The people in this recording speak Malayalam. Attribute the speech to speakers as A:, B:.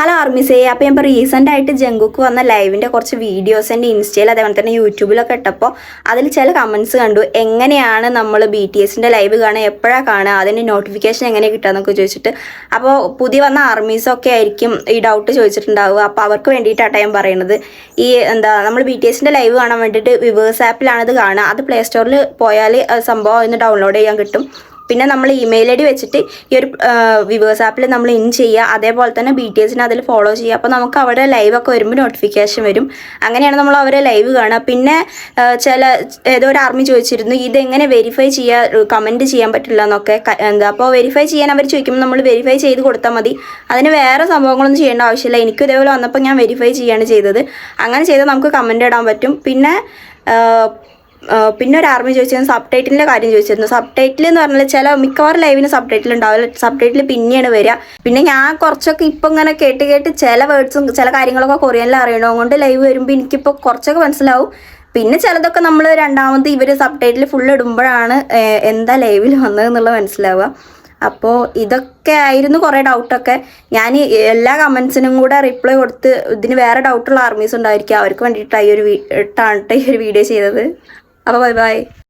A: ഹലോ ആർമിസേ അപ്പോൾ ഞാൻ ഇപ്പോൾ റീസെന്റ് ആയിട്ട് ജങ്കുക്ക് വന്ന ലൈവിന്റെ കുറച്ച് വീഡിയോസ് എന്റെ ഇൻസ്റ്റയിൽ അതേപോലെ തന്നെ യൂട്യൂബിലൊക്കെ ഇട്ടപ്പോൾ അതിൽ ചില കമൻസ് കണ്ടു. എങ്ങനെയാണ് നമ്മൾ ബി ടി എസിന്റെ ലൈവ് കാണുക? എപ്പോഴാണ് കാണുക? അതിന്റെ നോട്ടിഫിക്കേഷൻ എങ്ങനെ കിട്ടുക എന്നൊക്കെ ചോദിച്ചിട്ട്. അപ്പോൾ പുതിയ വന്ന ആർമീസൊക്കെ ആയിരിക്കും ഈ ഡൗട്ട് ചോദിച്ചിട്ടുണ്ടാവുക. അപ്പോൾ അവർക്ക് വേണ്ടിയിട്ടാണ് ഞാൻ പറയുന്നത് ഈ എന്താ നമ്മൾ ബി ടി എസിന്റെ ലൈവ് കാണാൻ വേണ്ടിയിട്ട് വിവേഴ്സ് ആപ്പിലാണ് കാണുക. അത് പ്ലേ സ്റ്റോറിൽ പോയാൽ സംഭവം ഇന്ന് ഡൗൺലോഡ് ചെയ്യാൻ കിട്ടും. പിന്നെ നമ്മൾ ഇമെയിൽ ഐ ഡി വെച്ചിട്ട് ഈ ഒരു വിവേഴ്സ് ആപ്പിൽ നമ്മൾ ഇൻ ചെയ്യുക അതേപോലെ തന്നെ ബി ടി എസിനെ അതിൽ ഫോളോ ചെയ്യുക അപ്പോൾ നമുക്ക് അവിടെ ലൈവൊക്കെ വരുമ്പോൾ നോട്ടിഫിക്കേഷൻ വരും. അങ്ങനെയാണ് നമ്മൾ അവരെ ലൈവ് കാണുക പിന്നെ ചില ഏതോ ഒരു ആർമി ചോദിച്ചിരുന്നു ഇതെങ്ങനെ വെരിഫൈ ചെയ്യുക കമന്റ് ചെയ്യാൻ പറ്റില്ല എന്നൊക്കെ. എന്താ അപ്പോൾ വെരിഫൈ ചെയ്യാൻ അവർ ചോദിക്കുമ്പോൾ നമ്മൾ വെരിഫൈ ചെയ്ത് കൊടുത്താൽ മതി. അതിന് വേറെ സംഭവങ്ങളൊന്നും ചെയ്യേണ്ട ആവശ്യമില്ല. എനിക്ക് ഇതേപോലെ വന്നപ്പോൾ ഞാൻ വെരിഫൈ ചെയ്യാണ് ചെയ്തത്. അങ്ങനെ ചെയ്താൽ നമുക്ക് കമന്റ് ഇടാൻ പറ്റും. പിന്നെ പിന്നെ ഒരു ആർമി ചോദിച്ചിരുന്നു സബ് ടൈറ്റിലിന്റെ കാര്യം ചോദിച്ചിരുന്നു. സബ് ടൈറ്റിൽ എന്ന് പറഞ്ഞാൽ ചില മിക്കവാറും ലൈവിന് സബ് ടൈറ്റിൽ ഉണ്ടാവില്ല. സബ് ടൈറ്റിൽ പിന്നെയാണ് വരിക. പിന്നെ ഞാൻ കുറച്ചൊക്കെ ഇപ്പം ഇങ്ങനെ കേട്ട് കേട്ട് ചില വേർഡ്സും ചില കാര്യങ്ങളൊക്കെ കൊറിയനിൽ അറിയണോ? കൊണ്ട് ലൈവ് വരുമ്പോൾ എനിക്കിപ്പോൾ കുറച്ചൊക്കെ മനസ്സിലാവും. പിന്നെ ചിലതൊക്കെ നമ്മൾ രണ്ടാമത് ഇവർ സബ് ടൈറ്റിൽ ഫുൾ ഇടുമ്പോഴാണ് എന്താ ലൈവിൽ വന്നതെന്നുള്ളത് മനസ്സിലാവുക. അപ്പോൾ ഇതൊക്കെ ആയിരുന്നു കുറേ ഡൗട്ടൊക്കെ ഞാൻ എല്ലാ കമൻസിനും കൂടെ റിപ്ലൈ കൊടുത്ത് ഇതിന് വേറെ ഡൗട്ടുള്ള ആർമീസ് ഉണ്ടായിരിക്കും. അവർക്ക് വേണ്ടിയിട്ടാണ് ഈ ഒരു ഇട്ടാണ് ഈ ഒരു വീഡിയോ ചെയ്തത്. അപ്പോൾ ബൈ ബൈ